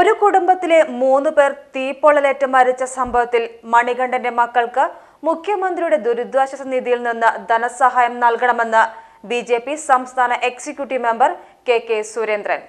ഒരു കുടുംബത്തിലെ മൂന്ന് പേർ തീപ്പൊള്ളലേറ്റ് മരിച്ച സംഭവത്തിൽ മണികണ്ഠന്റെ മക്കൾക്ക് മുഖ്യമന്ത്രിയുടെ ദുരിതാശ്വാസ നിധിയിൽ നിന്ന് ധനസഹായം നൽകണമെന്ന് ബി ജെ പി സംസ്ഥാന executive member K K Surendran.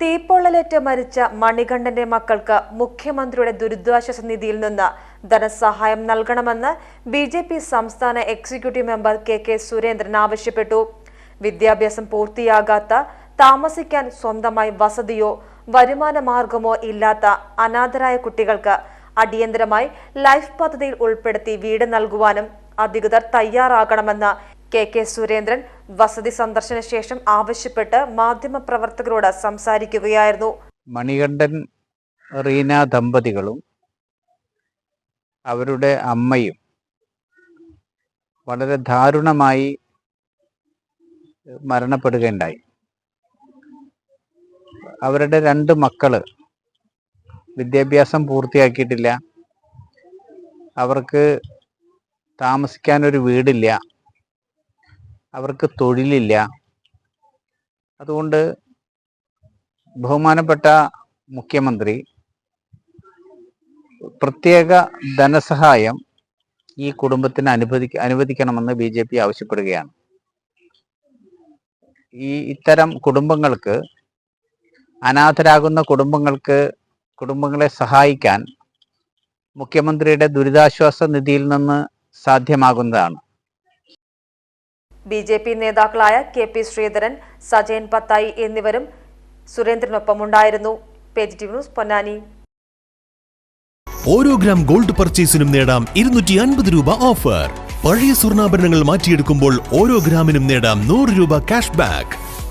തീപ്പൊള്ളലേറ്റ് മരിച്ച മണികണ്ഠന്റെ മക്കൾക്ക് മുഖ്യമന്ത്രിയുടെ ദുരിതാശ്വാസ നിധിയിൽ നിന്ന് ധനസഹായം നൽകണമെന്ന് ബി ജെ പി സംസ്ഥാന executive member K K Surendran ആവശ്യപ്പെട്ടു. വിദ്യാഭ്യാസം പൂർത്തിയാകാത്ത താമസിക്കാൻ സ്വന്തമായി വസതിയോ വരുമാന മാർഗമോ ഇല്ലാത്ത അനാഥരായ കുട്ടികൾക്ക് അടിയന്തരമായി ലൈഫ് പദ്ധതിയിൽ ഉൾപ്പെടുത്തി വീട് നൽകുവാനും അധികൃതർ തയ്യാറാകണമെന്ന് കെ കെ സുരേന്ദ്രൻ വസതി സന്ദർശന ശേഷം ആവശ്യപ്പെട്ട് മാധ്യമപ്രവർത്തകരോട് സംസാരിക്കുകയായിരുന്നു. മണികണ്ഠൻ റീന ദമ്പതികളും അവരുടെ അമ്മയും വളരെ ദാരുണമായി മരണപ്പെടുകയുണ്ടായി. അവരുടെ രണ്ട് മക്കൾ വിദ്യാഭ്യാസം പൂർത്തിയാക്കിയിട്ടില്ല. അവർക്ക് താമസിക്കാൻ ഒരു വീടില്ല. അവർക്ക് തൊഴിലില്ല. അതുകൊണ്ട് ബഹുമാനപ്പെട്ട മുഖ്യമന്ത്രി പ്രത്യേക ധനസഹായം ഈ കുടുംബത്തിന് അനുവദി അനുവദിക്കണമെന്ന് ബി ജെ പി ആവശ്യപ്പെടുകയാണ്. ഈ ഇത്തരം കുടുംബങ്ങൾക്ക് അനാഥരാകുന്ന കുടുംബങ്ങൾക്ക് കുടുംബങ്ങളെ സഹായിക്കാൻ മുഖ്യമന്ത്രിയുടെ ദുരിതാശ്വാസ നിധിയിൽ നിന്ന് സാധ്യമാകുന്നതാണ്. ബി ജെ പി നേതാക്കളായ കെ പി ശ്രീധരൻ സജയൻ പത്തായി എന്നിവരും സുരേന്ദ്രനൊപ്പമുണ്ടായിരുന്നു. Page T news Ponnani. ഓരോ ഗ്രാം ഗോൾഡ് പർച്ചേസിനും നേടാം ഇരുന്നൂറ്റി അൻപത് രൂപ ഓഫർ. പഴയ സ്വർണാഭരണങ്ങൾ മാറ്റിയെടുക്കുമ്പോൾ ഓരോ ഗ്രാമിനും നേടാം നൂറ് രൂപ ക്യാഷ് ബാക്ക്